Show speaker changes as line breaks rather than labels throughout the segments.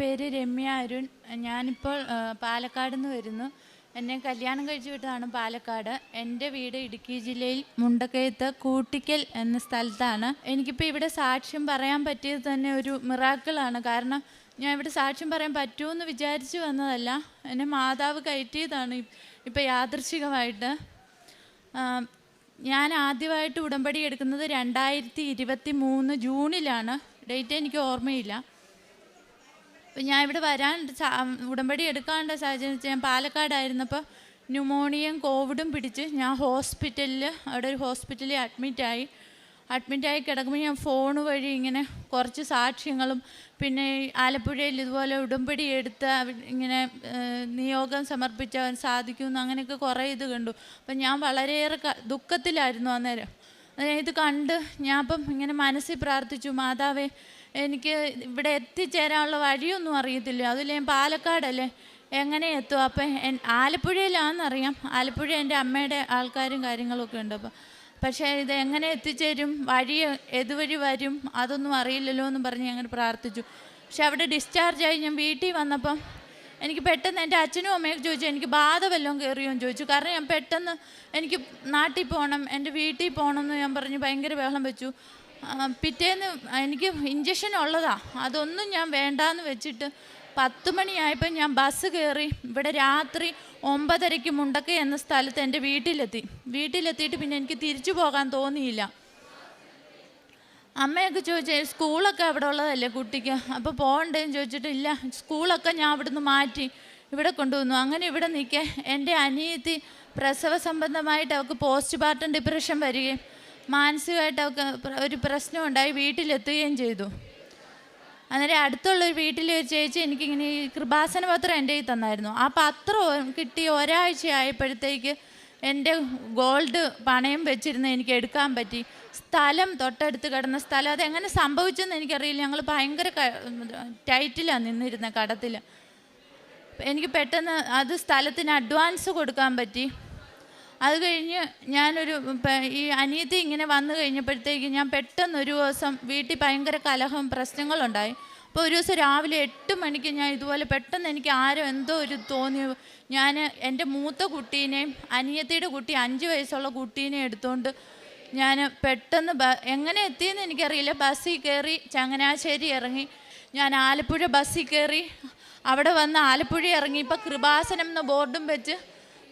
പേര് രമ്യ അരുൺ. ഞാനിപ്പോൾ പാലക്കാട് നിന്ന് വരുന്നു. എന്നെ കല്യാണം കഴിച്ചു വിട്ടതാണ് പാലക്കാട്. എന്റെ വീട് ഇടുക്കി ജില്ലയിൽ മുണ്ടക്കയത്ത് കൂട്ടിക്കൽ എന്ന സ്ഥലത്താണ്. എനിക്കിപ്പോൾ ഇവിടെ സാക്ഷ്യം പറയാൻ പറ്റിയത് തന്നെ ഒരു മിറാക്കിളാണ്. കാരണം ഞാൻ ഇവിടെ സാക്ഷ്യം പറയാൻ പറ്റുമെന്ന് വിചാരിച്ചു വന്നതല്ല. എന്നെ മാതാവ് കയറ്റിയതാണ് ഇപ്പം യാദൃശികമായിട്ട് ഞാൻ ആദ്യമായിട്ട് ഉടമ്പടി എടുക്കുന്നത് രണ്ടായിരത്തി ഇരുപത്തി മൂന്ന് ജൂണിലാണ്. ഡേറ്റ് എനിക്ക് ഓർമ്മയില്ല. ഞാൻ ഇവിടെ വരാൻ ഉടമ്പടി എടുക്കാനുള്ള സാഹചര്യം വെച്ചാൽ ഞാൻ പാലക്കാടായിരുന്നപ്പോൾ ന്യൂമോണിയയും കോവിഡും പിടിച്ച് ഞാൻ ഹോസ്പിറ്റലിൽ അവിടെ ഒരു ഹോസ്പിറ്റലിൽ അഡ്മിറ്റായി അഡ്മിറ്റായി കിടക്കുമ്പോൾ ഞാൻ ഫോൺ വഴി ഇങ്ങനെ കുറച്ച് സാക്ഷ്യങ്ങളും പിന്നെ ആലപ്പുഴയിൽ ഇതുപോലെ ഉടമ്പടി എടുത്ത് ഇങ്ങനെ നിയോഗം സമർപ്പിച്ചവൻ സാധിക്കുമെന്ന് അങ്ങനെയൊക്കെ കുറേ ഇത് കണ്ടു. അപ്പം ഞാൻ വളരെയേറെ ദുഃഖത്തിലായിരുന്നു അന്നേരം. ഇത് കണ്ട് ഞാൻ അപ്പം ഇങ്ങനെ മനസ്സിൽ പ്രാർത്ഥിച്ചു മാതാവേ എനിക്ക് ഇവിടെ എത്തിച്ചേരാനുള്ള വഴിയൊന്നും അറിയത്തില്ല. അതിൽ ഞാൻ പാലക്കാടല്ലേ? എങ്ങനെ എത്തും? അപ്പം ആലപ്പുഴയിലാണെന്നറിയാം. ആലപ്പുഴ എന്റെ അമ്മയുടെ ആൾക്കാരും കാര്യങ്ങളൊക്കെ ഉണ്ട്. അപ്പം പക്ഷേ ഇത് എങ്ങനെ എത്തിച്ചേരും? വഴി ഏതുവഴി വരും? അതൊന്നും അറിയില്ലല്ലോ എന്ന് പറഞ്ഞ് അങ്ങനെ പ്രാർത്ഥിച്ചു. പക്ഷെ അവിടെ ഡിസ്ചാർജ് ആയി ഞാൻ വീട്ടിൽ വന്നപ്പം എനിക്ക് പെട്ടെന്ന് എന്റെ അച്ഛനും അമ്മയൊക്കെ ചോദിച്ചു എനിക്ക് ബാധ വല്ലതും കയറിയോ എന്ന് ചോദിച്ചു. കാരണം ഞാൻ പെട്ടെന്ന് എനിക്ക് നാട്ടിൽ പോകണം എന്റെ വീട്ടിൽ പോകണം എന്ന് ഞാൻ പറഞ്ഞ് ഭയങ്കര ബഹളം വെച്ചു. പിറ്റേന്ന് എനിക്ക് ഇഞ്ചക്ഷൻ ഉള്ളതാ. അതൊന്നും ഞാൻ വേണ്ടാന്ന് വെച്ചിട്ട് പത്ത് മണിയായപ്പോൾ ഞാൻ ബസ് കയറി ഇവിടെ രാത്രി ഒമ്പതരയ്ക്ക് മുണ്ടക്ക എന്ന സ്ഥലത്ത് എന്റെ വീട്ടിലെത്തി. വീട്ടിലെത്തിയിട്ട് പിന്നെ എനിക്ക് തിരിച്ചു പോകാൻ തോന്നിയില്ല. അമ്മയൊക്കെ ചോദിച്ചു സ്കൂളൊക്കെ അവിടെ ഉള്ളതല്ലേ കുട്ടിക്ക്? അപ്പോൾ പോകണ്ടേന്ന് ചോദിച്ചിട്ട് ഇല്ല സ്കൂളൊക്കെ ഞാൻ അവിടുന്ന് മാറ്റി ഇവിടെ കൊണ്ടുവന്നു. അങ്ങനെ ഇവിടെ നിൽക്കേ. എന്റെ അനിയത്തി പ്രസവ സംബന്ധമായിട്ട് അവൾക്ക് പോസ്റ്റ് പാർട്ടം ഡിപ്രഷൻ വരികയും മാനസികമായിട്ട് അവൾക്ക് ഒരു പ്രശ്നം ഉണ്ടായി വീട്ടിലെത്തുകയും ചെയ്തു. അന്നേരം അടുത്തുള്ള ഒരു വീട്ടിൽ ഒരു ചേച്ചി എനിക്കിങ്ങനെ ഈ കൃപാസന പത്രം എന്റെ കയ്യിൽ തന്നായിരുന്നു. ആ പത്രം കിട്ടി ഒരാഴ്ച ആയപ്പോഴത്തേക്ക് എന്റെ ഗോൾഡ് പണയം വെച്ചിരുന്ന് എനിക്ക് എടുക്കാൻ പറ്റി. സ്ഥലം തൊട്ടടുത്ത് കിടന്ന സ്ഥലം. അതെങ്ങനെ സംഭവിച്ചെന്ന് എനിക്കറിയില്ല. ഞങ്ങൾ ഭയങ്കര ടൈറ്റിലാണ് നിന്നിരുന്ന കടത്തിൽ എനിക്ക് പെട്ടെന്ന് അത് സ്ഥലത്തിന് അഡ്വാൻസ് കൊടുക്കാൻ പറ്റി. അത് കഴിഞ്ഞ് ഞാനൊരു ഈ അനിയത്തി ഇങ്ങനെ വന്നു കഴിഞ്ഞപ്പോഴത്തേക്ക് ഞാൻ പെട്ടെന്ന് ഒരു ദിവസം വീട്ടിൽ ഭയങ്കര കലഹം പ്രശ്നങ്ങളുണ്ടായി. അപ്പോൾ ഒരു ദിവസം രാവിലെ എട്ട് മണിക്ക് ഞാൻ ഇതുപോലെ പെട്ടെന്ന് എനിക്ക് ആരോ എന്തോ ഒരു തോന്നി ഞാൻ എന്റെ മൂത്ത കുട്ടീനെയും അനിയത്തിയുടെ കുട്ടി അഞ്ച് വയസ്സുള്ള കുട്ടീനെ എടുത്തുകൊണ്ട് ഞാൻ പെട്ടെന്ന് ബ എങ്ങനെ എത്തിയെന്ന് എനിക്കറിയില്ല. ബസ്സിൽ കയറി ചങ്ങനാശ്ശേരി ഇറങ്ങി. ഞാൻ ആലപ്പുഴ ബസ്സിൽ കയറി. അവിടെ വന്ന് ആലപ്പുഴ ഇറങ്ങി. ഇപ്പം കൃപാസനം എന്ന ബോർഡും വെച്ച്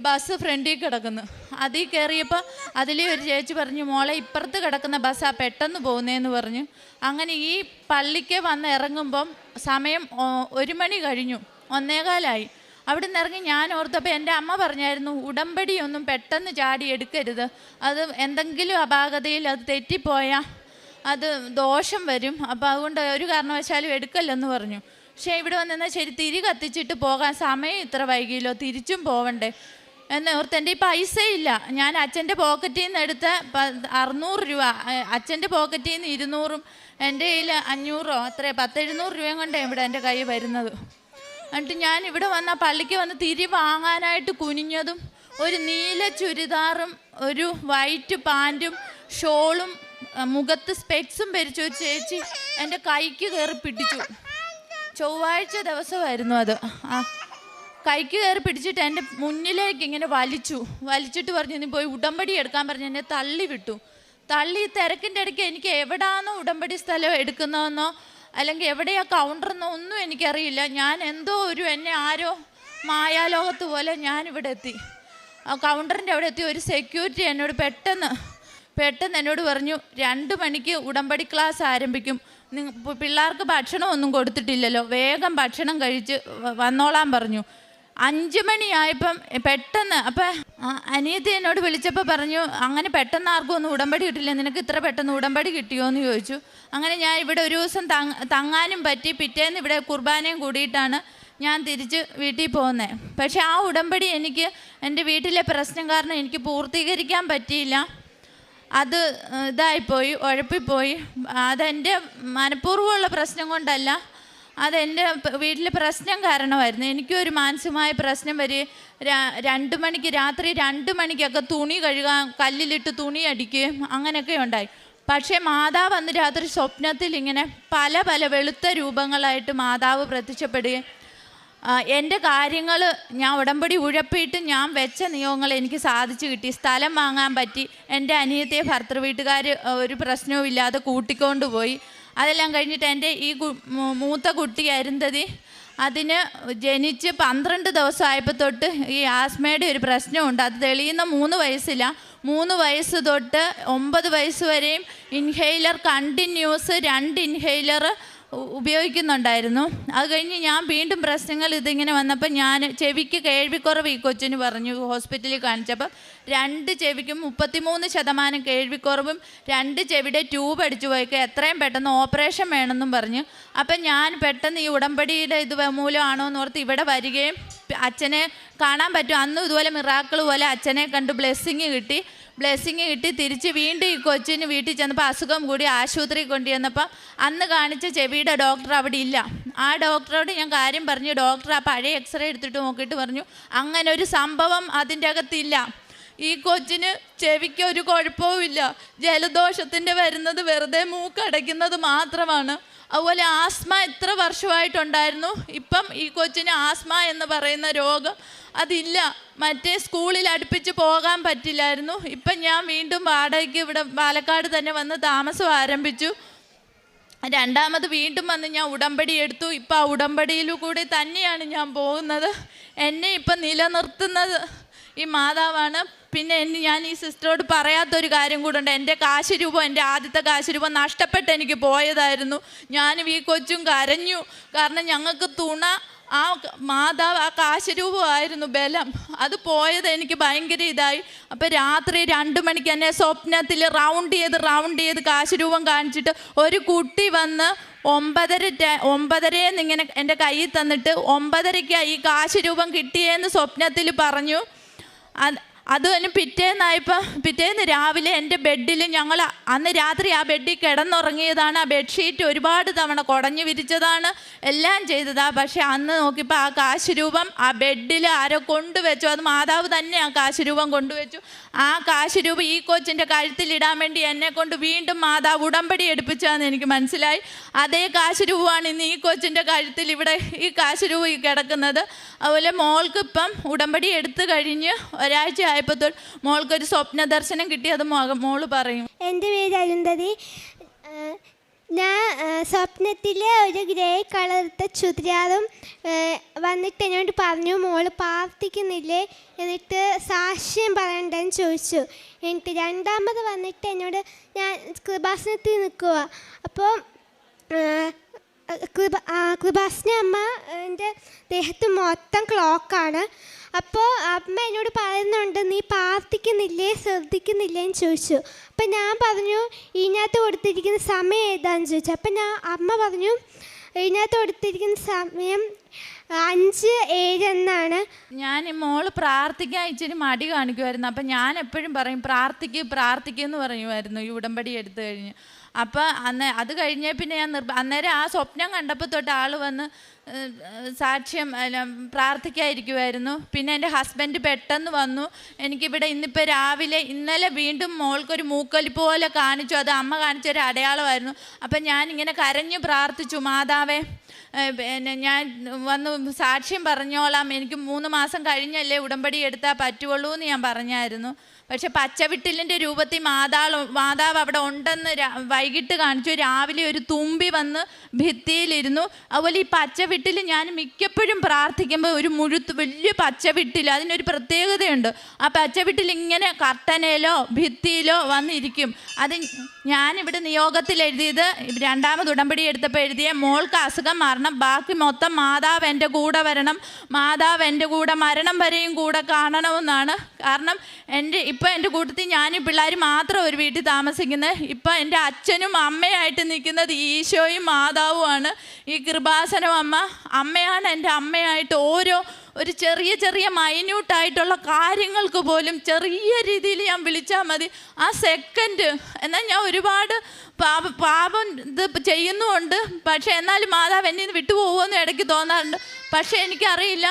ബസ് ഫ്രണ്ടിൽ കിടക്കുന്നു. അതിൽ കയറിയപ്പോൾ അതിലെ ഒരു ചേച്ചി പറഞ്ഞു മോളെ ഇപ്പുറത്ത് കിടക്കുന്ന ബസ്സാ പെട്ടെന്ന് പോകുന്നതെന്ന് പറഞ്ഞു. അങ്ങനെ ഈ പള്ളിക്ക് വന്ന് ഇറങ്ങുമ്പം സമയം ഒരു മണി കഴിഞ്ഞു. ഒന്നേകാലായി. അവിടെ നിന്ന് ഇറങ്ങി ഞാൻ ഓർത്തപ്പോൾ എന്റെ അമ്മ പറഞ്ഞായിരുന്നു ഉടമ്പടിയൊന്നും പെട്ടെന്ന് ചാടി എടുക്കരുത്. അത് എന്തെങ്കിലും അപാകതയിൽ അത് തെറ്റിപ്പോയാൽ അത് ദോഷം വരും. അപ്പോൾ അതുകൊണ്ട് ഒരു കാരണവശാലും എടുക്കല്ലെന്ന് പറഞ്ഞു. പക്ഷേ ഇവിടെ വന്നാൽ ശരി തിരി കത്തിച്ചിട്ട് പോകാൻ സമയം ഇത്ര വൈകിയല്ലോ തിരിച്ചും പോവണ്ടേ? എന്ന് ഓർത്ത് എന്റെ ഈ പൈസ ഇല്ല ഞാൻ അച്ഛന്റെ പോക്കറ്റിൽ നിന്ന് എടുത്ത അറുന്നൂറ് രൂപ അച്ഛന്റെ പോക്കറ്റിൽ നിന്ന് ഇരുന്നൂറും എന്റെ കയ്യിൽ അഞ്ഞൂറോ അത്രേ പത്തെഴുന്നൂറ് രൂപയും കൊണ്ടേ ഇവിടെ എന്റെ കൈ വരുന്നത്. എന്നിട്ട് ഞാൻ ഇവിടെ വന്ന പള്ളിക്ക് വന്ന് തിരി വാങ്ങാനായിട്ട് കുനിഞ്ഞതും ഒരു നീല ചുരിദാറും ഒരു വൈറ്റ് പാന്റും ഷോളും മുഖത്ത് സ്പെക്സും ഭരിച്ച ചേച്ചി എന്റെ കൈക്ക് കയറി പിടിച്ചു. ചൊവ്വാഴ്ച ദിവസമായിരുന്നു അത്. ആ കൈക്ക് കയറി പിടിച്ചിട്ട് എന്റെ മുന്നിലേക്ക് ഇങ്ങനെ വലിച്ചു. വലിച്ചിട്ട് പറഞ്ഞു നീ പോയി ഉടമ്പടി എടുക്കാൻ പറഞ്ഞു എന്നെ തള്ളി വിട്ടു. തള്ളി തിരക്കിന്റെ ഇടയ്ക്ക് എനിക്ക് എവിടാന്നോ ഉടമ്പടി സ്ഥലം എടുക്കുന്നതെന്നോ അല്ലെങ്കിൽ എവിടെയാ കൗണ്ടറെന്നോ ഒന്നും എനിക്കറിയില്ല. ഞാൻ എന്തോ ഒരു എന്നെ ആരോ മായാലോകത്ത് പോലെ ഞാനിവിടെ എത്തി. ആ കൗണ്ടറിന്റെ അവിടെ എത്തി. ഒരു സെക്യൂരിറ്റി എന്നോട് പെട്ടെന്ന് പെട്ടെന്ന് എന്നോട് പറഞ്ഞു രണ്ട് മണിക്ക് ഉടമ്പടി ക്ലാസ് ആരംഭിക്കും. പിള്ളേർക്ക് ഭക്ഷണം ഒന്നും കൊടുത്തിട്ടില്ലല്ലോ. വേഗം ഭക്ഷണം കഴിച്ച് വന്നോളാൻ പറഞ്ഞു. അഞ്ച് മണിയായപ്പം പെട്ടെന്ന് അപ്പം അനിയത്തി എന്നോട് വിളിച്ചപ്പോൾ പറഞ്ഞു അങ്ങനെ പെട്ടെന്ന് ആർക്കും ഒന്നും ഉടമ്പടി കിട്ടില്ല നിനക്ക് ഇത്ര പെട്ടെന്ന് ഉടമ്പടി കിട്ടിയോ എന്ന് ചോദിച്ചു. അങ്ങനെ ഞാൻ ഇവിടെ ഒരു ദിവസം തങ് തങ്ങാനും പറ്റി പിറ്റേന്ന് ഇവിടെ കുർബാനയും കൂടിയിട്ടാണ് ഞാൻ തിരിച്ച് വീട്ടിൽ പോകുന്നത് പക്ഷെ ആ ഉടമ്പടി എനിക്ക് എന്റെ വീട്ടിലെ പ്രശ്നം കാരണം എനിക്ക് പൂർത്തീകരിക്കാൻ പറ്റിയില്ല. അത് ഇതായിപ്പോയി ഉഴപ്പിപ്പോയി. അതെന്റെ മനഃപൂർവമുള്ള പ്രശ്നം കൊണ്ടല്ല അതെന്റെ വീട്ടിലെ പ്രശ്നം കാരണമായിരുന്നു. എനിക്കൊരു മാനസികമായ പ്രശ്നം വരെ രണ്ട് മണിക്ക് രാത്രി രണ്ട് മണിക്കൊക്കെ തുണി കഴുകാൻ കല്ലിലിട്ട് തുണി അടിക്കുകയും അങ്ങനെയൊക്കെ ഉണ്ടായി. പക്ഷേ മാതാവ് അന്ന് രാത്രി സ്വപ്നത്തിൽ ഇങ്ങനെ പല പല വെളുത്ത രൂപങ്ങളായിട്ട് മാതാവ് പ്രത്യക്ഷപ്പെടുകയും എന്റെ കാര്യങ്ങൾ ഞാൻ ഉടമ്പടി ഉഴപ്പിയിട്ട് ഞാൻ വെച്ച നിയമങ്ങൾ എനിക്ക് സാധിച്ചു കിട്ടി. സ്ഥലം വാങ്ങാൻ പറ്റി. എന്റെ അനിയത്തെ ഭർത്തൃ വീട്ടുകാർ ഒരു പ്രശ്നവും ഇല്ലാതെ കൂട്ടിക്കൊണ്ട് പോയി അതെല്ലാം കഴിഞ്ഞിട്ട് എന്റെ ഈ മൂത്ത കുട്ടി അരുന്ധതി അതിന് ജനിച്ച് പന്ത്രണ്ട് ദിവസമായപ്പോൾ തൊട്ട് ഈ ആസ്മയുടെ ഒരു പ്രശ്നമുണ്ട്. അത് തെളിയുന്ന മൂന്ന് വയസ്സില്ല. മൂന്ന് വയസ്സ് തൊട്ട് ഒമ്പത് വയസ്സ് വരെയും ഇൻഹെയിലർ കണ്ടിന്യൂസ് രണ്ട് ഇൻഹെയിലർ ഉപയോഗിക്കുന്നുണ്ടായിരുന്നു. അത് കഴിഞ്ഞ് ഞാൻ വീണ്ടും പ്രശ്നങ്ങൾ ഇതിങ്ങനെ വന്നപ്പോൾ ഞാൻ ചെവിക്ക് കേൾവിക്കുറവ് ഈ കൊച്ചിന് പറഞ്ഞു ഹോസ്പിറ്റലിൽ കാണിച്ചപ്പം രണ്ട് ചെവിക്കും മുപ്പത്തിമൂന്ന് ശതമാനം കേൾവിക്കുറവും രണ്ട് ചെവിടെ ട്യൂബ് അടിച്ചു പോയിക്കുക എത്രയും പെട്ടെന്ന് ഓപ്പറേഷൻ വേണമെന്നും പറഞ്ഞു. അപ്പം ഞാൻ പെട്ടെന്ന് ഈ ഉടമ്പടിയുടെ ഇത് മൂലമാണോ എന്ന് ഓർത്ത് ഇവിടെ വരികയും അച്ഛനെ കാണാൻ പറ്റും. അന്നും ഇതുപോലെ മിറാക്കിൾ പോലെ അച്ഛനെ കണ്ട് ബ്ലെസ്സിങ് കിട്ടി. ബ്ലെസ്സിങ് കിട്ടി. തിരിച്ച് വീണ്ടും ഈ കൊച്ചിന് വീട്ടിൽ ചെന്നപ്പോൾ അസുഖം കൂടി ആശുപത്രി കൊണ്ടുവന്നപ്പോൾ അന്ന് കാണിച്ച ചെവിയുടെ ഡോക്ടർ അവിടെ ഇല്ല. ആ ഡോക്ടറോട് ഞാൻ കാര്യം പറഞ്ഞു. ഡോക്ടർ ആ പഴയ എക്സ്റേ എടുത്തിട്ട് നോക്കിയിട്ട് പറഞ്ഞു അങ്ങനെ ഒരു സംഭവം അതിന്റെ അകത്തില്ല. ഈ കൊച്ചിന് ചെവിക്ക് ഒരു കുഴപ്പവും ഇല്ല. ജലദോഷത്തിന്റെ വരുന്നത് വെറുതെ മൂക്കടയ്ക്കുന്നത് മാത്രമാണ്. അതുപോലെ ആസ്മ എത്ര വർഷമായിട്ടുണ്ടായിരുന്നു. ഇപ്പം ഈ കൊച്ചിന് ആസ്മ എന്ന് പറയുന്ന രോഗം അതില്ല. മറ്റേ സ്കൂളിൽ അടുപ്പിച്ച് പോകാൻ പറ്റില്ലായിരുന്നു. ഇപ്പം ഞാൻ വീണ്ടും വാടകയ്ക്ക് ഇവിടെ പാലക്കാട് തന്നെ വന്ന് താമസം ആരംഭിച്ചു. രണ്ടാമത് വീണ്ടും വന്ന് ഞാൻ ഉടമ്പടി എടുത്തു. ഇപ്പം ആ ഉടമ്പടിയിൽ കൂടി തന്നെയാണ് ഞാൻ പോകുന്നത്. എന്നെ ഇപ്പം നിലനിർത്തുന്നത്. ഈ മാതാവാണ്. പിന്നെ എന്നെ ഞാൻ ഈ സിസ്റ്ററോട് പറയാത്തൊരു കാര്യം കൂടെ ഉണ്ട്. എന്റെ കാശ് രൂപം എന്റെ ആദ്യത്തെ കാശ് രൂപം നഷ്ടപ്പെട്ട് എനിക്ക് പോയതായിരുന്നു. ഞാനും ഈ കൊച്ചും കരഞ്ഞു. കാരണം ഞങ്ങൾക്ക് തുണ ആ മാതാവ് ആ കാശരൂപമായിരുന്നു ബലം. അത് പോയത് എനിക്ക് ഭയങ്കര ഇതായി. അപ്പോൾ രാത്രി രണ്ട് മണിക്ക് എന്നെ സ്വപ്നത്തിൽ റൗണ്ട് ചെയ്ത് റൗണ്ട് ചെയ്ത് കാശരൂപം കാണിച്ചിട്ട് ഒരു കുട്ടി വന്ന് ഒമ്പതര ഒമ്പതരയെന്ന് ഇങ്ങനെ എന്റെ കയ്യിൽ തന്നിട്ട് ഒമ്പതരയ്ക്ക് ഈ കാശരൂപം കിട്ടിയേന്ന് സ്വപ്നത്തിൽ പറഞ്ഞു. അത് അത് തന്നെ പിറ്റേന്നായപ്പോൾ പിറ്റേന്ന് രാവിലെ എന്റെ ബെഡിൽ ഞങ്ങൾ അന്ന് രാത്രി ആ ബെഡിൽ കിടന്നുറങ്ങിയതാണ്. ആ ബെഡ്ഷീറ്റ് ഒരുപാട് തവണ കുടഞ്ഞു വിരിച്ചതാണ് എല്ലാം ചെയ്തതാ. പക്ഷെ അന്ന് നോക്കിയപ്പോൾ ആ കാശ് രൂപം ആ ബെഡിൽ ആരോ കൊണ്ടുവച്ചു. അത് മാതാവ് തന്നെ ആ കാശ് രൂപം കൊണ്ടുവച്ചു. ആ കാശ് രൂപം ഈ കൊച്ചിന്റെ കഴുത്തിലിടാൻ വേണ്ടി എന്നെ കൊണ്ട് വീണ്ടും മാതാവ് ഉടമ്പടി എടുപ്പിച്ചാന്ന് എനിക്ക് മനസ്സിലായി. അതേ കാശ് രൂപമാണ് ഇന്ന് ഈ കൊച്ചിന്റെ കഴുത്തിൽ ഇവിടെ ഈ കാശ് കിടക്കുന്നത്. അതുപോലെ മോൾക്ക് ഇപ്പം ഉടമ്പടി എടുത്തു കഴിഞ്ഞ് ഒരാഴ്ച ആയപ്പോൾ തൊട്ട് മോൾക്കൊരു സ്വപ്ന ദർശനം കിട്ടി അത് മോൾ പറയും.
എന്റെ പേര് അരുന്ധതി. ഞാൻ സ്വപ്നത്തിൽ ഒരു ഗ്രേ കളർത്ത ചുതിരാറും വന്നിട്ട് എന്നോട് പറഞ്ഞു മോൾ പ്രാർത്ഥിക്കുന്നില്ലേ? എന്നിട്ട് സാക്ഷ്യം പറയണ്ടെന്ന് ചോദിച്ചു. എന്നിട്ട് രണ്ടാമത് വന്നിട്ട് എന്നോട് ഞാൻ കൃപാസനത്തിൽ നിൽക്കുക അപ്പോൾ കൃപ കൃപാസന അമ്മ എന്റെ ദേഹത്ത് മൊത്തം ക്ലോക്കാണ്. അപ്പോൾ അമ്മ എന്നോട് പറയുന്നുണ്ട് നീ പ്രാർത്ഥിക്കുന്നില്ലേ? ശ്രദ്ധിക്കുന്നില്ലേ? എന്ന് ചോദിച്ചു. അപ്പം ഞാൻ പറഞ്ഞു ഇതിനകത്ത് കൊടുത്തിരിക്കുന്ന സമയം ഏതാന്ന് ചോദിച്ചു. അപ്പം ഞാൻ അമ്മ പറഞ്ഞു ഇതിനകത്ത് കൊടുത്തിരിക്കുന്ന സമയം അഞ്ച് ഏഴ് എന്നാണ്.
ഞാൻ മോൾ പ്രാർത്ഥിക്കാൻ ഇച്ചിരി മടി കാണിക്കുമായിരുന്നു അപ്പം ഞാൻ എപ്പോഴും പറയും പ്രാർത്ഥിക്കുക പ്രാർത്ഥിക്കുക എന്ന് പറയുമായിരുന്നു ഈ ഉടമ്പടി എടുത്തു കഴിഞ്ഞ്. അപ്പം അന്ന് അത് കഴിഞ്ഞേ പിന്നെ ഞാൻ നിർബ അന്നേരം ആ സ്വപ്നം കണ്ടപ്പോൾ തൊട്ട് ആൾ വന്ന് സാക്ഷ്യം പ്രാർത്ഥിക്കാതിരിക്കുമായിരുന്നു പിന്നെ എന്റെ ഹസ്ബൻഡ് പെട്ടെന്ന് വന്നു. എനിക്കിവിടെ ഇന്നിപ്പോൾ രാവിലെ ഇന്നലെ വീണ്ടും മോൾക്കൊരു മൂക്കൊലി പോലെ കാണിച്ചു. അത് അമ്മ കാണിച്ചൊരു അടയാളമായിരുന്നു. അപ്പം ഞാനിങ്ങനെ കരഞ്ഞു പ്രാർത്ഥിച്ചു മാതാവേ പിന്നെ ഞാൻ വന്ന് സാക്ഷ്യം പറഞ്ഞോളാം. എനിക്ക് മൂന്ന് മാസം കഴിഞ്ഞല്ലേ ഉടമ്പടി എടുത്താൽ പറ്റുള്ളൂ എന്ന് ഞാൻ പറഞ്ഞായിരുന്നു. പക്ഷെ പച്ചവിട്ടിലിന്റെ രൂപത്തിൽ മാതാവ് മാതാവ് അവിടെ ഉണ്ടെന്ന് വൈകിട്ട് കാണിച്ചു. രാവിലെ ഒരു തുമ്പി വന്ന് ഭിത്തിയിലിരുന്നു. അതുപോലെ ഈ പച്ചവിട്ടിൽ ഞാൻ മിക്കപ്പോഴും പ്രാർത്ഥിക്കുമ്പോൾ ഒരു മുഴുത്ത് വലിയ പച്ചവിട്ടിൽ അതിനൊരു പ്രത്യേകതയുണ്ട്. ആ പച്ചവിട്ടിൽ ഇങ്ങനെ കർട്ടനയിലോ ഭിത്തിയിലോ വന്നിരിക്കും. അത് ഞാനിവിടെ നിയോഗത്തിൽ എഴുതിയത് രണ്ടാമത് ഉടമ്പടി എടുത്തപ്പോൾ എഴുതിയ മോൾക്ക് അസുഖം മാറണം ബാക്കി മൊത്തം മാതാവ് എന്റെ കൂടെ വരണം. മാതാവ് എന്റെ കൂടെ മരണം വരെയും കൂടെ കാണണമെന്നാണ് കാരണം എന്റെ ഇപ്പം എന്റെ കൂട്ടത്തിൽ ഞാനും പിള്ളേർ മാത്രം ഒരു വീട്ടിൽ താമസിക്കുന്നത്. ഇപ്പം എന്റെ അച്ഛനും അമ്മയായിട്ട് നിൽക്കുന്നത് ഈശോയും മാതാവുമാണ്. ഈ കൃപാസനം അമ്മ അമ്മയാണ് എന്റെ അമ്മയായിട്ട് ഓരോ ഒരു ചെറിയ ചെറിയ മൈന്യൂട്ടായിട്ടുള്ള കാര്യങ്ങൾക്ക് പോലും ചെറിയ രീതിയിൽ ഞാൻ വിളിച്ചാൽ മതി. ആ സെക്കൻഡ് എന്നാൽ ഞാൻ ഒരുപാട് പാപം പാപം ഇത് ചെയ്യുന്നുമുണ്ട്. പക്ഷേ എന്നാലും മാതാവ് എന്നെ വിട്ടുപോകുമെന്ന് ഇടയ്ക്ക് തോന്നാറുണ്ട്. പക്ഷെ എനിക്കറിയില്ല.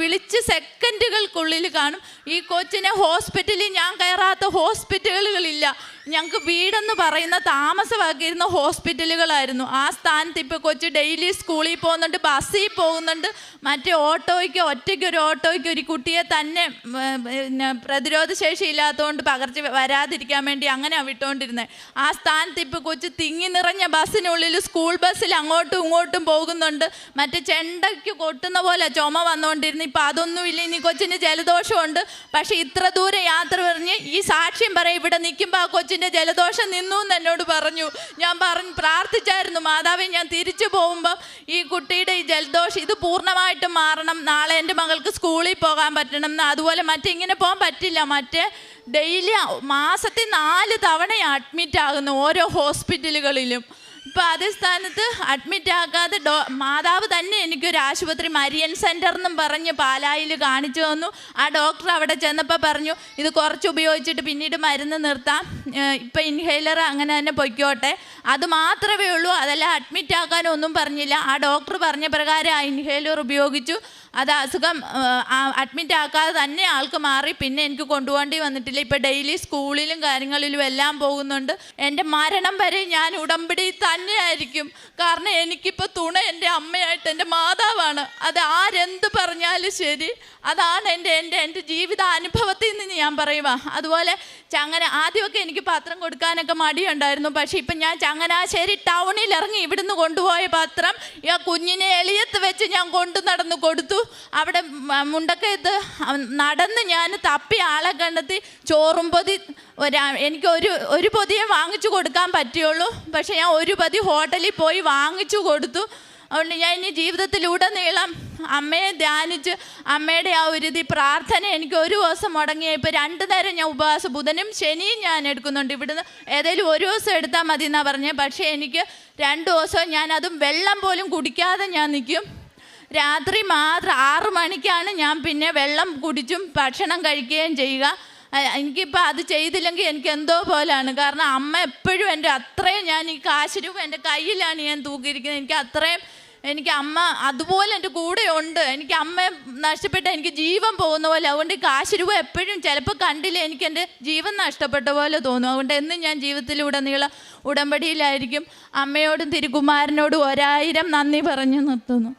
വിളിച്ച് സെക്കൻഡുകൾക്കുള്ളിൽ കാണും. ഈ കൊച്ചിനെ ഹോസ്പിറ്റലിൽ ഞാൻ കയറാത്ത ഹോസ്പിറ്റലുകളില്ല ഞങ്ങൾക്ക് വീടെന്ന് പറയുന്ന താമസമാക്കിയിരുന്ന ഹോസ്പിറ്റലുകളായിരുന്നു. ആ സ്ഥാനത്ത് ഇപ്പോൾ കൊച്ച് ഡെയിലി സ്കൂളിൽ പോകുന്നുണ്ട് ബസ്സിൽ പോകുന്നുണ്ട്. മറ്റേ ഓട്ടോയ്ക്ക് ഒറ്റയ്ക്ക് ഒരു ഓട്ടോയ്ക്ക് ഒരു കുട്ടിയെ തന്നെ പ്രതിരോധശേഷി പ്രതിരോധ ശേഷി ഇല്ലാത്തതുകൊണ്ട് പകർച്ച വരാതിരിക്കാൻ വേണ്ടി അങ്ങനെയാണ് വിട്ടുകൊണ്ടിരുന്നത് ആ സ്ഥാനത്ത് ഇപ്പോൾ കൊച്ച് തിങ്ങി നിറഞ്ഞ ബസ്സിനുള്ളിൽ സ്കൂൾ ബസ്സിൽ അങ്ങോട്ടും ഇങ്ങോട്ടും പോകുന്നുണ്ട്. മറ്റേ ചെണ്ടയ്ക്ക് കൊട്ടുന്ന പോലെ ചുമ വന്നുകൊണ്ടിരുന്നു ഇപ്പം അതൊന്നുമില്ല ഇനി കൊച്ചിന് ജലദോഷമുണ്ട്. പക്ഷേ ഇത്ര ദൂരെ യാത്ര പറഞ്ഞ് ഈ സാക്ഷ്യം പറയും ഇവിടെ നിൽക്കുമ്പോൾ ആ കൊച്ചിന്റെ ജലദോഷം നിന്നു എന്ന് എന്നോട് പറഞ്ഞു. ഞാൻ പറഞ്ഞു പ്രാർത്ഥിച്ചായിരുന്നു മാതാവെ ഞാൻ തിരിച്ചു പോകുമ്പോൾ ഈ കുട്ടിയുടെ ഈ ജലദോഷം ഇത് പൂർണമായിട്ടും മാറണം. നാളെ എന്റെ മകൾക്ക് സ്കൂളിൽ പോകാൻ പറ്റണം. അതുപോലെ മറ്റിങ്ങനെ പോകാൻ പറ്റില്ല. മറ്റേ ഡെയിലി മാസത്തിൽ നാല് തവണ അഡ്മിറ്റ് ആകുന്നു ഓരോ ഹോസ്പിറ്റലുകളിലും. ഇപ്പം അതേ സ്ഥാനത്ത് അഡ്മിറ്റ് ആക്കാതെ ഡോ മാതാവ് തന്നെ എനിക്കൊരു ആശുപത്രി മരിയൻ സെന്റർ എന്നും പറഞ്ഞ് പാലായിൽ കാണിച്ചു തന്നു. ആ ഡോക്ടർ അവിടെ ചെന്നപ്പോൾ പറഞ്ഞു ഇത് കുറച്ച് ഉപയോഗിച്ചിട്ട് പിന്നീട് മരുന്ന് നിർത്താം. ഇപ്പം ഇൻഹേലർ അങ്ങനെ തന്നെ പൊയ്ക്കോട്ടെ. അത് മാത്രമേ ഉള്ളൂ. അതെല്ലാം അഡ്മിറ്റ് ആക്കാനൊന്നും പറഞ്ഞില്ല. ആ ഡോക്ടർ പറഞ്ഞ പ്രകാരം ആ ഇൻഹേലർ ഉപയോഗിച്ചു. അത് അസുഖം അഡ്മിറ്റ് ആക്കാതെ തന്നെ ആൾക്ക് മാറി. പിന്നെ എനിക്ക് കൊണ്ടുപോകേണ്ടി വന്നിട്ടില്ല. ഇപ്പം ഡെയിലി സ്കൂളിലും കാര്യങ്ങളിലും എല്ലാം പോകുന്നുണ്ട്. എന്റെ മരണം വരെ ഞാൻ ഉടമ്പടി തന്നെയായിരിക്കും. കാരണം എനിക്കിപ്പോൾ തുണ എന്റെ അമ്മയായിട്ട് എന്റെ മാതാവാണ്. അത് ആരെന്ത് പറഞ്ഞാലും ശരി. അതാണ് എന്റെ എന്റെ എന്റെ ജീവിത അനുഭവത്തിൽ നിന്ന് ഞാൻ പറയുക അതുപോലെ ചങ്ങന ആദ്യമൊക്കെ എനിക്ക് പത്രം കൊടുക്കാനൊക്കെ മടിയുണ്ടായിരുന്നു. പക്ഷേ ഇപ്പം ഞാൻ ചങ്ങനാശ്ശേരി ടൗണിൽ ഇറങ്ങി ഇവിടുന്ന് കൊണ്ടുപോയ പത്രം ആ കുഞ്ഞിനെ എളിയത്ത് വെച്ച് ഞാൻ കൊണ്ടു നടന്ന് കൊടുത്തു. അവിടെ മുണ്ടക്കയത്ത് നടന്ന് ഞാൻ തപ്പി ആളെ കണ്ടെത്തി. ചോറും പൊതി എനിക്ക് ഒരു ഒരു പൊതിയെ വാങ്ങിച്ചു കൊടുക്കാൻ പറ്റുള്ളൂ. പക്ഷേ ഞാൻ ഒരു പൊതി ഹോട്ടലിൽ പോയി വാങ്ങിച്ചു കൊടുത്തു. അതുകൊണ്ട് ഞാൻ ഇനി ജീവിതത്തിലുടനീളം അമ്മയെ ധ്യാനിച്ച് അമ്മയുടെ ആ ഒരു പ്രാർത്ഥന എനിക്ക് ഒരു ദിവസം മുടങ്ങിയ ഇപ്പോൾ രണ്ട് നേരം ഞാൻ ഉപവാസ ബുധനും ശനിയും ഞാൻ എടുക്കുന്നുണ്ട്. ഇവിടുന്ന് ഏതെങ്കിലും ഒരു ദിവസം എടുത്താൽ മതി എന്നാണ് പറഞ്ഞത് പക്ഷേ എനിക്ക് രണ്ട് ദിവസം ഞാൻ അതും വെള്ളം പോലും കുടിക്കാതെ ഞാൻ നിൽക്കും രാത്രി മാത്രം ആറ് മണിക്കാണ് ഞാൻ പിന്നെ വെള്ളം കുടിച്ചും ഭക്ഷണം കഴിക്കുകയും ചെയ്യുക. എനിക്കിപ്പോൾ അത് ചെയ്തില്ലെങ്കിൽ എനിക്ക് എന്തോ പോലാണ്. കാരണം അമ്മ എപ്പോഴും എന്റെ അത്രയും ഞാൻ ഈ കാശ് രൂപ എന്റെ കയ്യിലാണ് ഞാൻ തൂക്കിയിരിക്കുന്നത് എനിക്ക് അത്രയും എനിക്ക് അമ്മ അതുപോലെ എന്റെ കൂടെ ഉണ്ട്. എനിക്ക് അമ്മ നഷ്ടപ്പെട്ട എനിക്ക് ജീവൻ പോകുന്ന പോലെ. അതുകൊണ്ട് കാശ് രൂപ എപ്പോഴും ചിലപ്പോൾ കണ്ടില്ല എനിക്ക് എന്റെ ജീവൻ നഷ്ടപ്പെട്ട പോലെ തോന്നും. അതുകൊണ്ട് എന്നും ഞാൻ ജീവിതത്തിലുടനീളം ഉടമ്പടിയിലായിരിക്കും. അമ്മയോടും തിരുകുമാരനോടും ഒരായിരം നന്ദി പറഞ്ഞു നിർത്തുന്നു.